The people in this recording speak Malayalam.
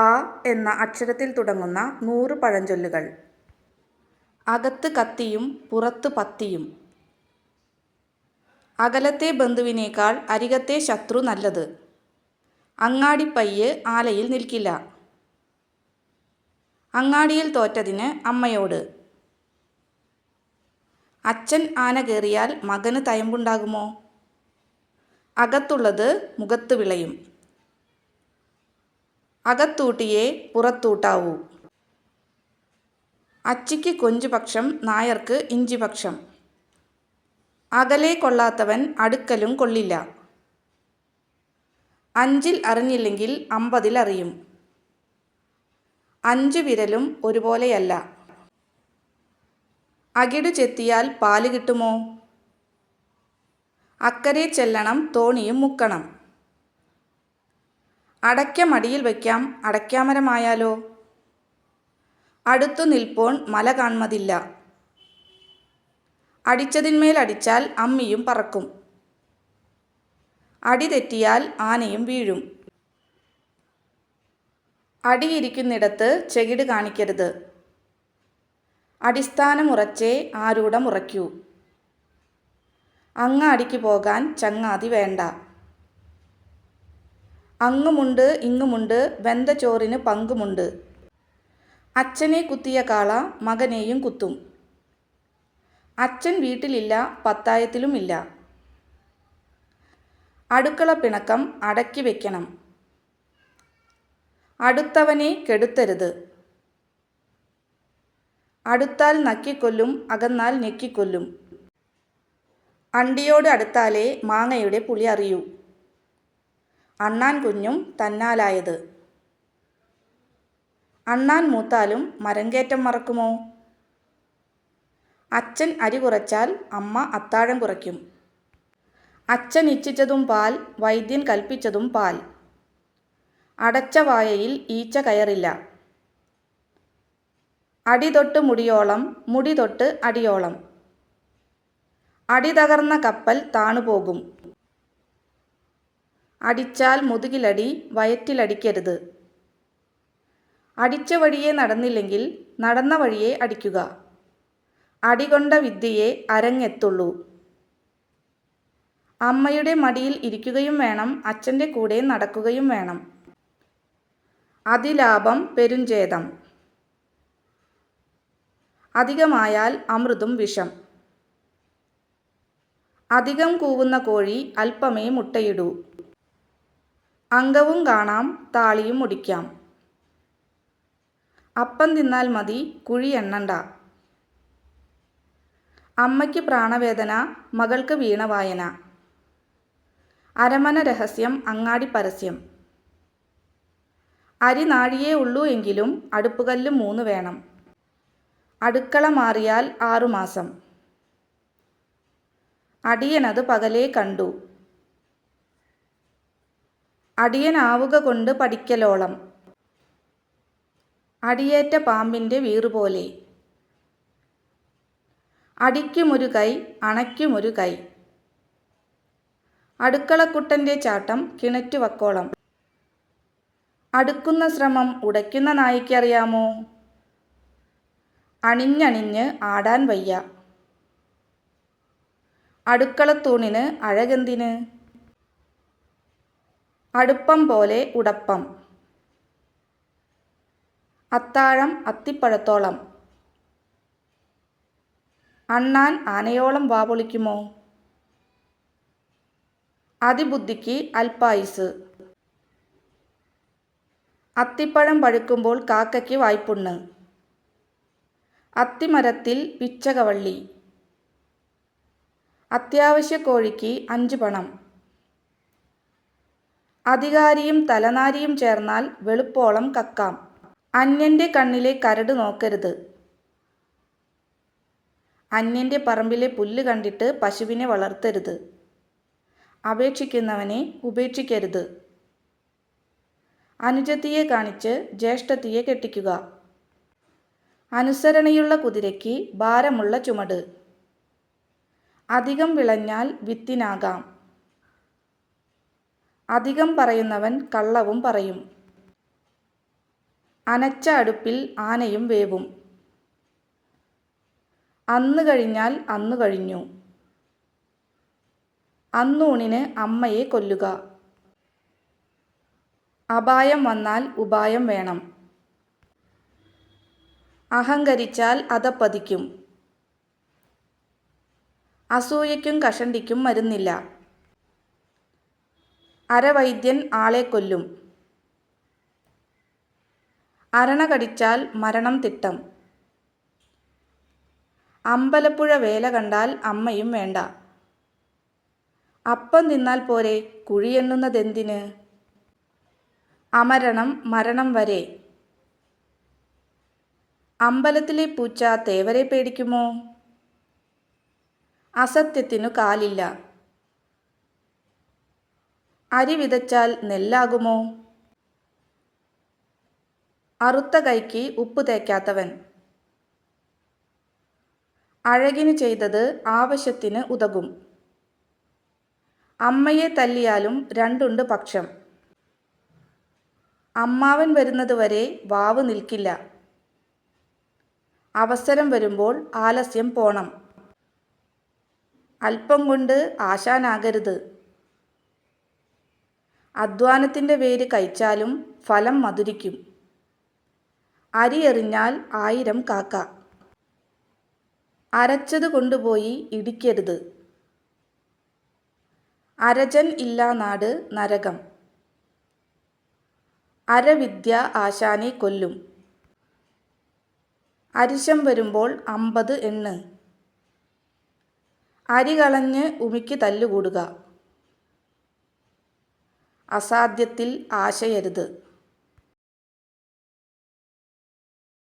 ആ എന്ന അക്ഷരത്തിൽ തുടങ്ങുന്ന നൂറ് പഴഞ്ചൊല്ലുകൾ. അകത്ത് കത്തിയും പുറത്ത് പത്തിയും. അകലത്തെ ബന്ധുവിനേക്കാൾ അരികത്തെ ശത്രു നല്ലത്. അങ്ങാടിപ്പയ്യ് ആലയിൽ നിൽക്കില്ല. അങ്ങാടിയിൽ തോറ്റതിന് അമ്മയോട്. അച്ഛൻ ആന കയറിയാൽ മകന് തയമ്പുണ്ടാകുമോ? അകത്തുള്ളത് മുഖത്ത് വിളയും. അകത്തൂട്ടിയേ പുറത്തൂട്ടാവൂ. അച്ചിക്ക് കൊഞ്ചുപക്ഷം നായർക്ക് ഇഞ്ചിപക്ഷം. അകലെ കൊള്ളാത്തവൻ അടുക്കലും കൊള്ളില്ല. അഞ്ചിൽ അറിഞ്ഞില്ലെങ്കിൽ അമ്പതിൽ അറിയും. അഞ്ചു വിരലും ഒരുപോലെയല്ല. അകിടു ചെത്തിയാൽ പാൽ കിട്ടുമോ? അക്കരെ ചെല്ലണം തോണിയും മുക്കണം. അടയ്ക്ക മടിയിൽ വയ്ക്കാം അടയ്ക്കാമരമായാലോ? അടുത്തു നിൽപ്പോൺ മല കാൺമതില്ല അടിച്ചതിന്മേൽ അടിച്ചാൽ അമ്മിയും പറക്കും. അടി തെറ്റിയാൽ ആനയും വീഴും. അടിയിരിക്കുന്നിടത്ത് ചെകിട് കാണിക്കരുത്. അടിസ്ഥാനം ഉറച്ചേ അടിസ്ഥാനമുറച്ചേ ഉറയ്ക്കൂ അങ്ങാടിക്ക് പോകാൻ ചങ്ങാതി വേണ്ട. അങ്ങുമുണ്ട് ഇങ്ങുമുണ്ട് വെന്ത ചോറിന് പങ്കുമുണ്ട്. അച്ഛനെ കുത്തിയ കാള മകനെയും കുത്തും. അച്ഛൻ വീട്ടിലില്ല പത്തായത്തിലുമില്ല. അടുക്കള പിണക്കം അടക്കി വെക്കണം. അടുത്തവനെ കെടുത്തരുത്. അടുത്താൽ നക്കിക്കൊല്ലും അകന്നാൽ ഞെക്കിക്കൊല്ലും. അണ്ടിയോട് അടുത്താലേ മാങ്ങയുടെ പുളി അറിയൂ. അണ്ണാൻ കുഞ്ഞും തന്നാലായത്. അണ്ണാൻ മൂത്താലും മരങ്കേറ്റം മറക്കുമോ? അച്ഛൻ അരി കുറച്ചാൽ അമ്മ അത്താഴം കുറയ്ക്കും. അച്ഛൻ ഇച്ഛിച്ചതും പാൽ വൈദ്യൻ കൽപ്പിച്ചതും പാൽ. അടച്ച വായയിൽ ഈച്ച കയറില്ല. അടി തൊട്ട് മുടിയോളം മുടി തൊട്ട് അടിയോളം. അടി തകർന്ന കപ്പൽ താണുപോകും. അടിച്ചാൽ മുതുകിലടി വയറ്റിലടിക്കരുത്. അടിച്ച വഴിയെ നടന്നില്ലെങ്കിൽ നടന്ന വഴിയെ അടിക്കുക. അടികൊണ്ട വിദ്യയെ അരങ്ങെത്തുള്ളൂ. അമ്മയുടെ മടിയിൽ ഇരിക്കുകയും വേണം അച്ഛന്റെ കൂടെ നടക്കുകയും വേണം. അതിലാഭം പെരുഞ്ചേതം. അധികമായാൽ അമൃതും വിഷം. അധികം കൂവുന്ന കോഴി അല്പമേ മുട്ടയിടൂ. അംഗവും കാണാം താളിയും മുടിക്കാം. അപ്പം തിന്നാൽ മതി കുഴി എണ്ണണ്ട. അമ്മയ്ക്ക് പ്രാണവേദന മകൾക്ക് വീണവായന അരമന രഹസ്യം അങ്ങാടി പരസ്യം. അരി നാഴിയേ ഉള്ളൂ എങ്കിലും അടുപ്പുകല്ല് മൂന്ന് വേണം. അടുക്കള മാറിയാൽ ആറുമാസം. അടിയനത് പകലേ കണ്ടു. അടിയനാവുക കൊണ്ട് പഠിക്കലോളം. അടിയേറ്റ പാമ്പിന്റെ വീറുപോലെ. അടിക്കുമൊരു കൈ അണയ്ക്കുമൊരു കൈ. അടുക്കളക്കുട്ടന്റെ ചാട്ടം കിണറ്റുവക്കോളം. അടുക്കുന്ന ശ്രമം ഉടയ്ക്കുന്ന നായിക്കറിയാമോ? അണിഞ്ഞണിഞ്ഞ് ആടാൻ വയ്യ. അടുക്കളത്തൂണിന് അഴകെന്തിന്? അടുപ്പം പോലെ ഉടപ്പം. അത്താഴം അത്തിപ്പഴത്തോളം. അണ്ണാൻ ആനയോളം വാപൊളിക്കുമോ അതിബുദ്ധിക്ക് അൽപായുസ് അത്തിപ്പഴം പഴുക്കുമ്പോൾ കാക്കയ്ക്ക് വായ്പുണ്ണ്. അത്തിമരത്തിൽ പിച്ചകവള്ളി. അത്യാവശ്യ കോഴിക്ക് അഞ്ച് പണം. അധികാരിയും തലനാരിയും ചേർന്നാൽ വെളുപ്പോളം കക്കാം. അന്യന്റെ കണ്ണിലെ കരട് നോക്കരുത്. അന്യന്റെ പറമ്പിലെ പുല്ല് കണ്ടിട്ട് പശുവിനെ വളർത്തരുത്. അപേക്ഷിക്കുന്നവനെ ഉപേക്ഷിക്കരുത്. അനുജത്തിയെ കാണിച്ച് ജ്യേഷ്ഠത്തിയെ കെട്ടിക്കുക. അനുസരണയുള്ള കുതിരയ്ക്ക് ഭാരമുള്ള ചുമട്. അധികം വിളഞ്ഞാൽ വിത്തിനാകാം. അധികം പറയുന്നവൻ കള്ളവും പറയും. അനച്ച അടുപ്പിൽ ആനയും വേവും. അന്ന് കഴിഞ്ഞാൽ അന്നു കഴിഞ്ഞു. അന്നൂണിന് അമ്മയെ കൊല്ലുക. അപായം വന്നാൽ ഉപായം വേണം. അഹങ്കരിച്ചാൽ അതപ്പതിക്കും അസൂയയ്ക്കും കഷണ്ടിക്കും മരുന്നില്ല. അരവൈദ്യൻ ആളെ കൊല്ലും. അരണ കടിച്ചാൽ മരണം തിട്ടം. അമ്പലപ്പുഴ വേല കണ്ടാൽ അമ്മയും വേണ്ട. അപ്പം തിന്നാൽ പോരെ കുഴിയെണ്ണുന്നതെന്തിന്? അമരണം മരണം വരെ. അമ്പലത്തിലെ പൂച്ച തേവരെ പേടിക്കുമോ? അസത്യത്തിനു കാലില്ല. അരി വിതച്ചാൽ നെല്ലാകുമോ? അറുത്ത കൈക്ക് ഉപ്പ് തേക്കാത്തവൻ. അഴകിന് ചെയ്തത് ആവശ്യത്തിന് ഉതകും. അമ്മയെ തല്ലിയാലും രണ്ടുണ്ട് പക്ഷം. അമ്മാവൻ വരുന്നത് വരെ വാവ് നിൽക്കില്ല. അവസരം വരുമ്പോൾ ആലസ്യം പോണം. അല്പം കൊണ്ട് ആശാനാകരുത്. അധ്വാനത്തിന്റെ വേര് കഴിച്ചാലും ഫലം മധുരിക്കും. അരി എറിഞ്ഞാൽ ആയിരം കാക്ക. അരച്ചത് കൊണ്ടുപോയി ഇടിക്കരുത്. അരജൻ ഇല്ലാ നാട് നരകം. അരവിദ്യ ആശാനെ കൊല്ലും. അരിശം വരുമ്പോൾ അമ്പത് എണ്ണ്. അരി കളഞ്ഞ് ഉമിക്ക് തല്ലുകൂടുക അസാധ്യത്തിൽ ആശയരുത്.